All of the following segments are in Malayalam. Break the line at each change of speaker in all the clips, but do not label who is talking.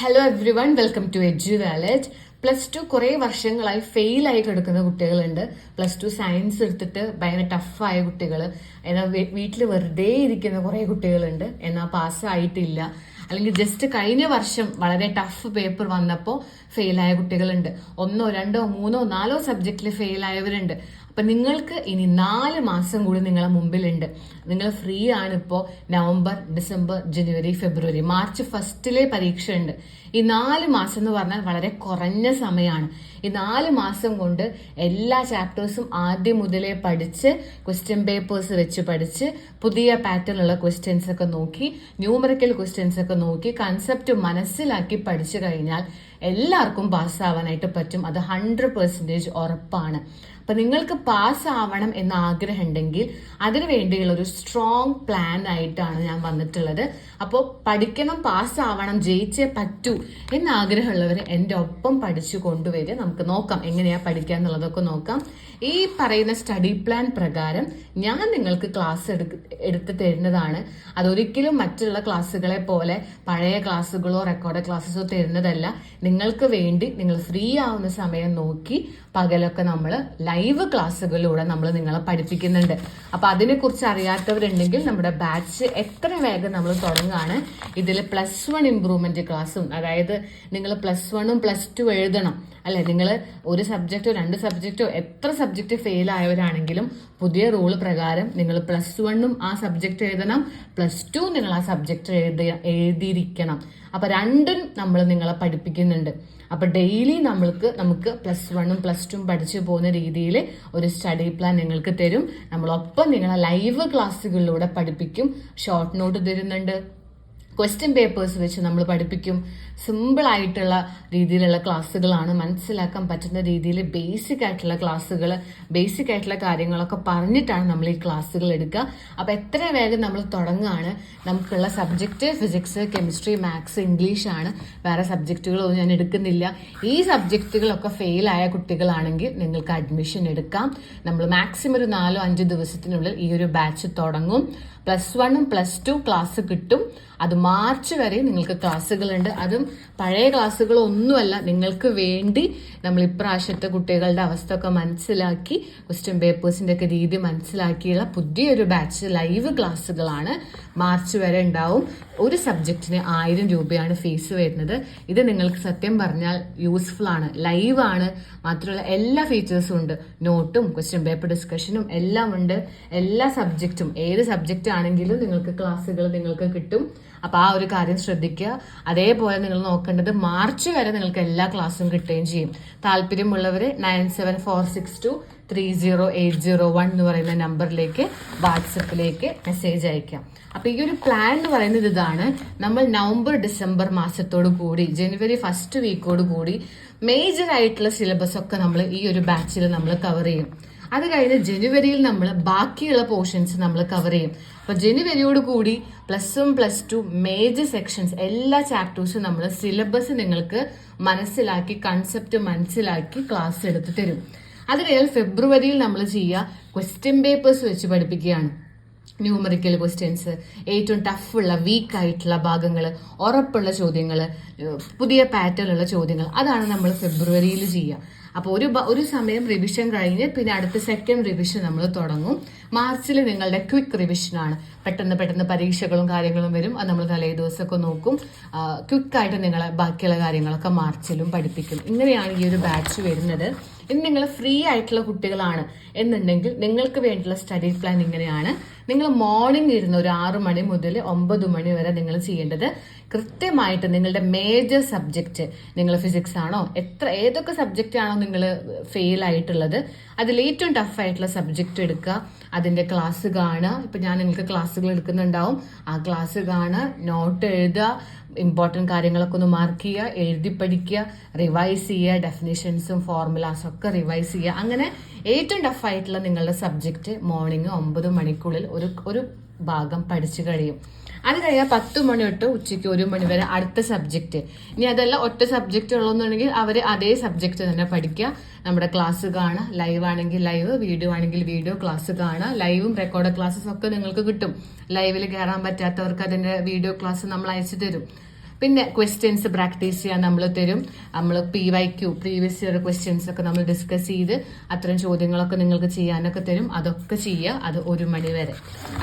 Hello everyone welcome to edu wallet plus two കുറേ വർഷങ്ങളായി ഫെയിൽ ആയി കിടക്കുന്ന കുട്ടികളുണ്ട്. പ്ലസ് ടു സയൻസ് എടുത്തിട്ട് ഭയങ്കര ടഫായ കുട്ടികൾ എന്നാൽ വീട്ടിൽ വെറുതെ ഇരിക്കുന്ന കുറേ കുട്ടികളുണ്ട്. എന്നാൽ പാസ്സായിട്ടില്ല അല്ലെങ്കിൽ ജസ്റ്റ് കഴിഞ്ഞ വർഷം വളരെ ടഫ് പേപ്പർ വന്നപ്പോൾ ഫെയിലായ കുട്ടികളുണ്ട്. ഒന്നോ രണ്ടോ മൂന്നോ നാലോ സബ്ജക്റ്റിൽ ഫെയിലായവരുണ്ട് അപ്പൊ നിങ്ങൾക്ക് ഇനി നാല് മാസം കൂടി നിങ്ങളെ മുമ്പിലുണ്ട്. നിങ്ങൾ ഫ്രീ ആണ് ഇപ്പോൾ നവംബർ ഡിസംബർ ജനുവരി ഫെബ്രുവരി മാർച്ച് ഫസ്റ്റിലെ പരീക്ഷ ഉണ്ട് ഈ നാല് മാസം എന്ന് പറഞ്ഞാൽ വളരെ കുറഞ്ഞ സമയമാണ്. ഈ നാല് മാസം കൊണ്ട് എല്ലാ ചാപ്റ്റേഴ്സും ആദ്യം മുതലേ പഠിച്ച് ക്വസ്റ്റ്യൻ പേപ്പേഴ്സ് വെച്ച് പഠിച്ച് പുതിയ പാറ്റേൺ ഉള്ള ക്വസ്റ്റ്യൻസ് ഒക്കെ നോക്കി ന്യൂമറിക്കൽ ക്വസ്റ്റ്യൻസ് ഒക്കെ നോക്കി കൺസെപ്റ്റ് മനസ്സിലാക്കി പഠിച്ചു കഴിഞ്ഞാൽ എല്ലാവർക്കും പാസ്സാവാനായിട്ട് പറ്റും. അത് ഹൺഡ്രഡ് പെർസെന്റേജ് ഉറപ്പാണ്. അപ്പൊ നിങ്ങൾക്ക് പാസ് ആവണം എന്ന ആഗ്രഹം ഉണ്ടെങ്കിൽ അതിനു വേണ്ടിയുള്ള ഒരു സ്ട്രോങ് പ്ലാൻ ആയിട്ടാണ് ഞാൻ വന്നിട്ടുള്ളത്. അപ്പോൾ പഠിക്കണം പാസ് ആവണം ജയിച്ചേ പറ്റൂ എന്ന ആഗ്രഹമുള്ളവർ എന്റെ ഒപ്പം പഠിച്ചു കൊണ്ടുവരിക. നമുക്ക് നോക്കാം എങ്ങനെയാ പഠിക്കുക എന്നുള്ളതൊക്കെ നോക്കാം. ഈ പറയുന്ന സ്റ്റഡി പ്ലാൻ പ്രകാരം ഞാൻ നിങ്ങൾക്ക് ക്ലാസ് എടുക്ക എടുത്ത് തരുന്നതാണ്. അതൊരിക്കലും മറ്റുള്ള ക്ലാസ്സുകളെ പോലെ പഴയ ക്ലാസ്സുകളോ റെക്കോർഡ് ക്ലാസ്സസോ തരുന്നതല്ല. നിങ്ങൾക്ക് വേണ്ടി നിങ്ങൾ ഫ്രീ ആവുന്ന സമയം നോക്കി പകലൊക്കെ നമ്മൾ ലൈവ് ക്ലാസ്സുകളിലൂടെ നമ്മൾ നിങ്ങളെ പഠിപ്പിക്കുന്നുണ്ട്. അപ്പോൾ അതിനെക്കുറിച്ച് അറിയാത്തവരുണ്ടെങ്കിൽ നമ്മുടെ ബാച്ച് എത്ര വേഗം നമ്മൾ തുടങ്ങുകയാണ്. ഇതിൽ പ്ലസ് വൺ ഇമ്പ്രൂവ്മെന്റ് ക്ലാസ്സും അതായത് നിങ്ങൾ പ്ലസ് വണ്ണും പ്ലസ് ടു എഴുതണം. അല്ലെ നിങ്ങൾ ഒരു സബ്ജക്റ്റോ രണ്ട് സബ്ജക്റ്റോ എത്ര സബ്ജക്റ്റ് ഫെയിൽ ആയവരാണെങ്കിലും പുതിയ റൂൾ പ്രകാരം നിങ്ങൾ പ്ലസ് വണ്ണും ആ സബ്ജക്റ്റ് എഴുതണം. പ്ലസ് ടു നിങ്ങൾ ആ സബ്ജക്റ്റ് എഴുതി എഴുതിയിരിക്കണം. അപ്പൊ രണ്ടും നമ്മൾ നിങ്ങളെ പഠിപ്പിക്കുന്നുണ്ട്. അപ്പൊ ഡെയിലി നമ്മൾക്ക് നമുക്ക് പ്ലസ് വണ്ണും പ്ലസ് ടും പഠിച്ചു പോകുന്ന രീതിയിൽ ഒരു സ്റ്റഡി പ്ലാൻ നിങ്ങൾക്ക് തരും. നമ്മളൊപ്പം നിങ്ങളെ ലൈവ് ക്ലാസ്സുകളിലൂടെ പഠിപ്പിക്കും. ഷോർട്ട് നോട്ട് തരുന്നുണ്ട്. ക്വസ്റ്റ്യൻ പേപ്പേഴ്സ് വെച്ച് നമ്മൾ പഠിപ്പിക്കും. സിമ്പിൾ ആയിട്ടുള്ള രീതിയിലുള്ള ക്ലാസ്സുകളാണ് മനസ്സിലാക്കാൻ പറ്റുന്ന രീതിയിൽ ബേസിക് ആയിട്ടുള്ള ക്ലാസ്സുകൾ ബേസിക് ആയിട്ടുള്ള കാര്യങ്ങളൊക്കെ പറഞ്ഞിട്ടാണ് നമ്മൾ ഈ ക്ലാസ്സുകൾ എടുക്കുക. അപ്പോൾ എത്ര വേഗം നമ്മൾ തുടങ്ങുകയാണ്? നമുക്കുള്ള subject physics chemistry maths English ആണ്. വേറെ സബ്ജക്റ്റുകളൊന്നും ഞാൻ എടുക്കുന്നില്ല. ഈ സബ്ജക്റ്റുകളൊക്കെ ഫെയിലായ കുട്ടികളാണെങ്കിൽ നിങ്ങൾക്ക് അഡ്മിഷൻ എടുക്കാം. നമ്മൾ മാക്സിമം ഒരു നാലോ അഞ്ചോ ദിവസത്തിനുള്ളിൽ ഈ ഒരു ബാച്ച് തുടങ്ങും. പ്ലസ് വണ്ണും പ്ലസ് ടു ക്ലാസ് കിട്ടും. അത് മാർച്ച് വരെ നിങ്ങൾക്ക് ക്ലാസ്സുകളുണ്ട്. അതും പഴയ ക്ലാസ്സുകളൊന്നുമല്ല. നിങ്ങൾക്ക് വേണ്ടി നമ്മൾ ഇപ്രാവശ്യത്തെ കുട്ടികളുടെ അവസ്ഥ ഒക്കെ മനസ്സിലാക്കി ക്വസ്റ്റ്യൻ പേപ്പേഴ്സിന്റെ ഒക്കെ രീതി മനസ്സിലാക്കിയുള്ള പുതിയൊരു ബാച്ച് ലൈവ് ക്ലാസ്സുകളാണ് മാർച്ച് വരെ ഉണ്ടാവും. ഒരു സബ്ജക്റ്റിന് ആയിരം രൂപയാണ് ഫീസ് വരുന്നത്. ഇത് നിങ്ങൾക്ക് സത്യം പറഞ്ഞാൽ യൂസ്ഫുൾ ആണ്. ലൈവ് ആണ്. മാത്രമല്ല എല്ലാ ഫീച്ചേഴ്സും ഉണ്ട്. നോട്ടും ക്വസ്റ്റ്യൻ പേപ്പർ ഡിസ്കഷനും എല്ലാം ഉണ്ട്. എല്ലാ സബ്ജക്റ്റും ഏത് സബ്ജക്റ്റ് ആണെങ്കിലും നിങ്ങൾക്ക് ക്ലാസ്സുകൾ നിങ്ങൾക്ക് കിട്ടും. അപ്പൊ ആ ഒരു കാര്യം ശ്രദ്ധിക്കുക. അതേപോലെ നിങ്ങൾ നോക്കേണ്ടത് മാർച്ച് വരെ നിങ്ങൾക്ക് എല്ലാ ക്ലാസ്സും കിട്ടുകയും ചെയ്യും. താല്പര്യമുള്ളവര് nine seven four six two three zero eight zero one എന്ന് പറയുന്ന നമ്പറിലേക്ക് വാട്സപ്പിലേക്ക് മെസ്സേജ് അയക്കാം. അപ്പൊ ഈ ഒരു പ്ലാൻ എന്ന് പറയുന്നത് ഇതാണ്. നമ്മൾ നവംബർ ഡിസംബർ മാസത്തോടു കൂടി ജനുവരി ഫസ്റ്റ് വീക്കോട് കൂടി മേജർ ആയിട്ടുള്ള സിലബസ് ഒക്കെ നമ്മൾ ഈ ഒരു ബാച്ചിൽ നമ്മൾ കവർ ചെയ്യും. അത് കഴിഞ്ഞ് ജനുവരിയിൽ നമ്മൾ ബാക്കിയുള്ള പോർഷൻസ് നമ്മൾ കവർ ചെയ്യും. അപ്പോൾ ജനുവരിയോട് കൂടി plus one plus two major sections എല്ലാ ചാപ്റ്റേഴ്സും നമ്മൾ സിലബസ് നിങ്ങൾക്ക് മനസ്സിലാക്കി കൺസെപ്റ്റ് മനസ്സിലാക്കി ക്ലാസ് എടുത്ത് തരും. അത് കഴിഞ്ഞാൽ ഫെബ്രുവരിയിൽ നമ്മൾ ചെയ്യുക ക്വസ്റ്റ്യൻ പേപ്പേഴ്സ് വെച്ച് പഠിപ്പിക്കുകയാണ്. ന്യൂമറിക്കൽ ക്വസ്റ്റ്യൻസ് ഏറ്റവും ടഫുള്ള വീക്ക് ആയിട്ടുള്ള ഭാഗങ്ങൾ ഉറപ്പുള്ള ചോദ്യങ്ങൾ പുതിയ പാറ്റേണുള്ള ചോദ്യങ്ങൾ അതാണ് നമ്മൾ ഫെബ്രുവരിയിൽ ചെയ്യുക അപ്പോൾ ഒരു ഒരു സമയം റിവിഷൻ കഴിഞ്ഞ് പിന്നെ അടുത്ത സെക്കൻഡ് റിവിഷൻ നമ്മൾ തുടങ്ങും. മാർച്ചിൽ നിങ്ങളുടെ ക്വിക്ക് റിവിഷനാണ് പെട്ടെന്ന് പെട്ടെന്ന് പരീക്ഷകളും കാര്യങ്ങളും വരും. അത് നമ്മൾ തലേ ദിവസമൊക്കെ നോക്കും. ക്വിക്കായിട്ട് നിങ്ങളെ ബാക്കിയുള്ള കാര്യങ്ങളൊക്കെ മാർച്ചിലും പഠിപ്പിക്കും. ഇങ്ങനെയാണ് ഈ ഒരു ബാച്ച് വരുന്നത്. ഇനി നിങ്ങൾ ഫ്രീ ആയിട്ടുള്ള കുട്ടികളാണ് എന്നുണ്ടെങ്കിൽ നിങ്ങൾക്ക് വേണ്ടിയുള്ള സ്റ്റഡി പ്ലാൻ ഇങ്ങനെയാണ്. നിങ്ങൾ മോർണിംഗ് ഇരുന്ന് ഒരു ആറു മണി മുതൽ ഒമ്പത് മണി വരെ നിങ്ങൾ ചെയ്യേണ്ടത് കൃത്യമായിട്ട് നിങ്ങളുടെ മേജർ സബ്ജക്റ്റ് നിങ്ങൾ ഫിസിക്സ് ആണോ എത്ര ഏതൊക്കെ സബ്ജക്റ്റ് ആണോ നിങ്ങൾ ഫെയിൽ ആയിട്ടുള്ളത് അതിൽ ഏറ്റവും ടഫ് ആയിട്ടുള്ള സബ്ജക്റ്റ് എടുക്കുക. അതിന്റെ ക്ലാസ് കാണുക. ഇപ്പൊ ഞാൻ നിങ്ങൾക്ക് ക്ലാസ്സുകൾ എടുക്കുന്നുണ്ടാവും. ആ ക്ലാസ് കാണുക നോട്ട് എഴുതുക ഇമ്പോർട്ടന്റ് കാര്യങ്ങളൊക്കെ ഒന്ന് മാർക്ക് ചെയ്യുക എഴുതി പഠിക്കുക റിവൈസ് ചെയ്യുക ഡെഫിനേഷൻസും ഫോർമുലാസും ഒക്കെ റിവൈസ് ചെയ്യുക. അങ്ങനെ ഏറ്റവും ടഫ് ആയിട്ടുള്ള നിങ്ങളുടെ സബ്ജക്റ്റ് മോർണിംഗ് ഒമ്പത് മണിക്കുള്ളിൽ ഒരു ഒരു ഭാഗം പഠിച്ചു കഴിയും. അത് കഴിയാൻ പത്ത് മണി തൊട്ട് ഉച്ചയ്ക്ക് ഒരു മണി വരെ അടുത്ത സബ്ജക്റ്റ് ഇനി അതല്ല ഒറ്റ സബ്ജക്റ്റ് ഉള്ളതെന്നുണ്ടെങ്കിൽ അവർ അതേ സബ്ജക്റ്റ് തന്നെ പഠിക്കുക. നമ്മുടെ ക്ലാസ് കാണുക. ലൈവ് ആണെങ്കിൽ ലൈവ് വീഡിയോ ആണെങ്കിൽ വീഡിയോ ക്ലാസ് കാണുക. ലൈവും റെക്കോർഡ് ക്ലാസ്സസ് ഒക്കെ നിങ്ങൾക്ക് കിട്ടും. ലൈവിൽ കയറാൻ പറ്റാത്തവർക്ക് അതിന്റെ വീഡിയോ ക്ലാസ് നമ്മൾ അയച്ചു തരും. പിന്നെ ക്വസ്റ്റ്യൻസ് പ്രാക്ടീസ് ചെയ്യാൻ നമ്മൾ തരും. നമ്മൾ P Y Q previous year questions ഒക്കെ നമ്മൾ ഡിസ്കസ് ചെയ്ത് അത്തരം ചോദ്യങ്ങളൊക്കെ നിങ്ങൾക്ക് ചെയ്യാനൊക്കെ തരും. അതൊക്കെ ചെയ്യുക. അത് ഒരു മണി വരെ.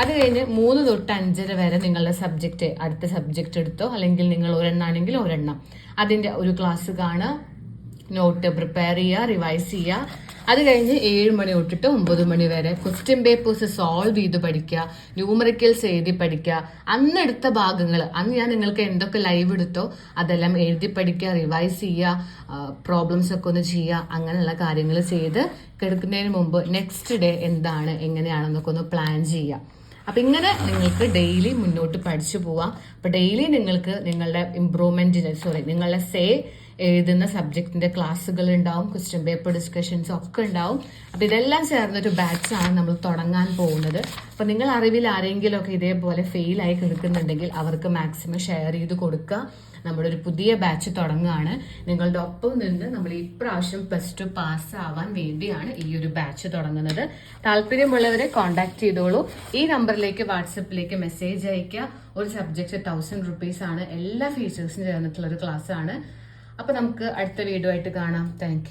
അത് കഴിഞ്ഞ് മൂന്ന് തൊട്ട് അഞ്ചര വരെ നിങ്ങളുടെ സബ്ജക്റ്റ് അടുത്ത സബ്ജക്റ്റ് എടുത്തോ അല്ലെങ്കിൽ നിങ്ങൾ ഒരെണ്ണാണെങ്കിൽ ഒരെണ്ണം. അതിന്റെ ഒരു ക്ലാസ് കാണുക. നോട്ട് പ്രിപ്പയർ ചെയ്യുക റിവൈസ് ചെയ്യുക. അത് കഴിഞ്ഞ് ഏഴ് മണി തൊട്ടിട്ട് ഒമ്പത് മണി വരെ ക്വസ്റ്റ്യൻ പേപ്പേഴ്സ് സോൾവ് ചെയ്ത് പഠിക്കുക ന്യൂമറിക്കൽസ് എഴുതി പഠിക്കുക. അന്ന് എടുത്ത ഭാഗങ്ങൾ അന്ന് ഞാൻ നിങ്ങൾക്ക് എന്തൊക്കെ ലൈവ് എടുത്തോ അതെല്ലാം എഴുതി പഠിക്കുക റിവൈസ് ചെയ്യുക പ്രോബ്ലംസ് ഒക്കെ ഒന്ന് ചെയ്യുക അങ്ങനെയുള്ള കാര്യങ്ങൾ ചെയ്ത് കിടക്കുന്നതിന് മുമ്പ് നെക്സ്റ്റ് ഡേ എന്താണ് എങ്ങനെയാണെന്നൊക്കെ ഒന്ന് പ്ലാൻ ചെയ്യുക. അപ്പൊ ഇങ്ങനെ നിങ്ങൾക്ക് ഡെയിലി മുന്നോട്ട് പഠിച്ചു പോവാം. അപ്പൊ ഡെയിലി നിങ്ങൾക്ക് നിങ്ങളുടെ ഇമ്പ്രൂവ്മെന്റിന് സോറി നിങ്ങളുടെ സേ എഴുതുന്ന സബ്ജക്റ്റിന്റെ ക്ലാസ്സുകൾ ഉണ്ടാവും ക്വസ്റ്റ്യൻ പേപ്പർ ഡിസ്കഷൻസ് ഒക്കെ ഉണ്ടാവും. അപ്പൊ ഇതെല്ലാം ചേർന്നൊരു ആണ് നമ്മൾ തുടങ്ങാൻ പോകുന്നത്. അപ്പൊ നിങ്ങൾ അറിവിൽ ആരെങ്കിലും ഒക്കെ ഇതേപോലെ ഫെയിൽ ആയി കിടക്കുന്നുണ്ടെങ്കിൽ അവർക്ക് മാക്സിമം ഷെയർ ചെയ്ത് കൊടുക്കുക. നമ്മുടെ ഒരു പുതിയ ബാച്ച് തുടങ്ങുകയാണ്. നിങ്ങളുടെ ഒപ്പം നിന്ന് നമ്മൾ ഇപ്രാവശ്യം പ്ലസ് ടു പാസ് ആവാൻ വേണ്ടിയാണ് ഈ ഒരു ബാച്ച് തുടങ്ങുന്നത്. താല്പര്യമുള്ളവരെ കോൺടാക്ട് ചെയ്തോളൂ. ഈ നമ്പറിലേക്ക് വാട്സപ്പിലേക്ക് മെസ്സേജ് അയക്കുക ഒരു സബ്ജക്റ്റ് തൗസൻഡ് റുപ്പീസ് ആണ്. എല്ലാ ഫീച്ചേഴ്സും ചേർന്നിട്ടുള്ള ഒരു ക്ലാസ് ആണ്. അപ്പൊ നമുക്ക് അടുത്ത വീഡിയോ ആയിട്ട് കാണാം താങ്ക്